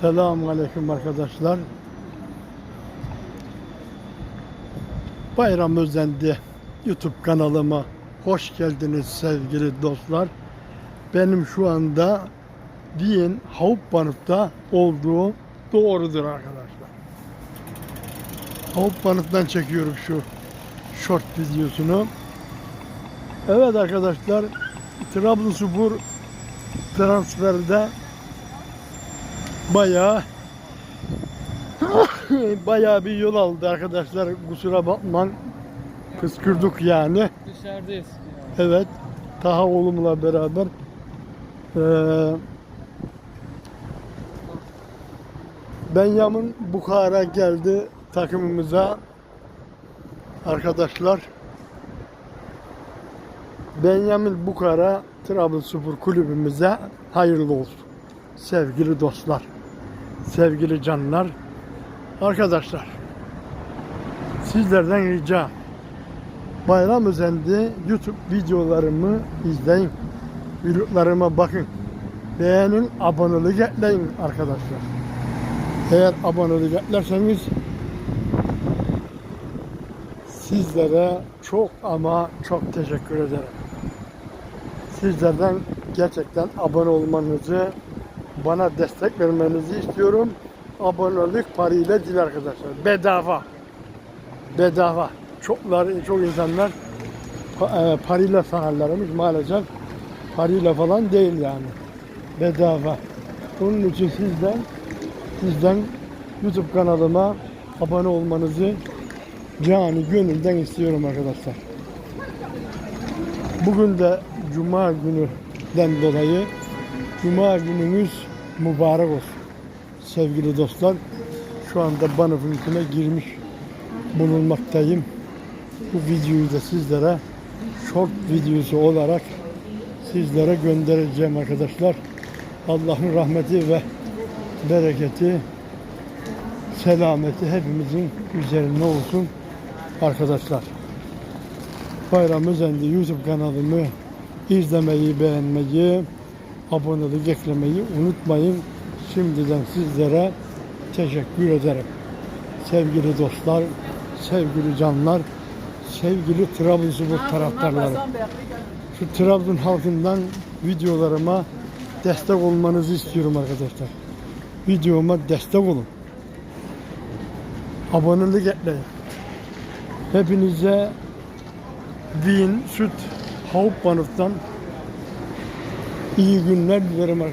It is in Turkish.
Selamun Aleyküm arkadaşlar. Bayram Özendi YouTube kanalıma hoş geldiniz sevgili dostlar. Benim şu anda Diyin Havupbanık'ta olduğu doğrudur arkadaşlar. Havupbanık'tan çekiyorum şu short videosunu. Evet arkadaşlar Trabzonspor transferde bayağı bayağı bir yol aldı arkadaşlar. Kusura bakmayın. Kıskırdık yani. Dışarıdayız. Evet. Taha oğlumla beraber eee Benjamin Bukhara geldi takımımıza. Arkadaşlar Benjamin Bukhara Trabzonspor kulübümüze hayırlı olsun. Sevgili dostlar, sevgili canlar, arkadaşlar sizlerden ricam Bayram özendi YouTube videolarımı izleyin. Videolarıma bakın. Beğenin, abonelik ekleyin arkadaşlar. Eğer abonelik eklerseniz sizlere çok ama çok teşekkür ederim. Sizlerden gerçekten abone olmanızı, bana destek vermenizi istiyorum. Abonelik parayla değil arkadaşlar. Bedava. Bedava. Çoklar, çok insanlar e, parayla sanarlarmış maalesef. Parayla falan değil yani. Bedava. Onun için sizden sizden YouTube kanalıma abone olmanızı cani gönülden istiyorum arkadaşlar. Bugün de Cuma gününden dolayı Cuma gününüz mübarek olsun. Sevgili dostlar, şu anda Banıf'ın içine girmiş bulunmaktayım. Bu videoyu da sizlere short videosu olarak sizlere göndereceğim arkadaşlar. Allah'ın rahmeti ve bereketi, selameti hepimizin üzerine olsun arkadaşlar. Bayram Özendi YouTube kanalımı izlemeyi, beğenmeyi, abonelik eklemeyi unutmayın. Şimdiden sizlere teşekkür ederim. Sevgili dostlar, sevgili canlar, sevgili Trabzonspor taraftarları. Şu Trabzon halkından videolarıma destek olmanızı istiyorum arkadaşlar. Videoma destek olun. Abonelik ekleyin. Hepinize Wien Süt Hauptbahnhof'tan iyi günler dilerim arkadaşlar.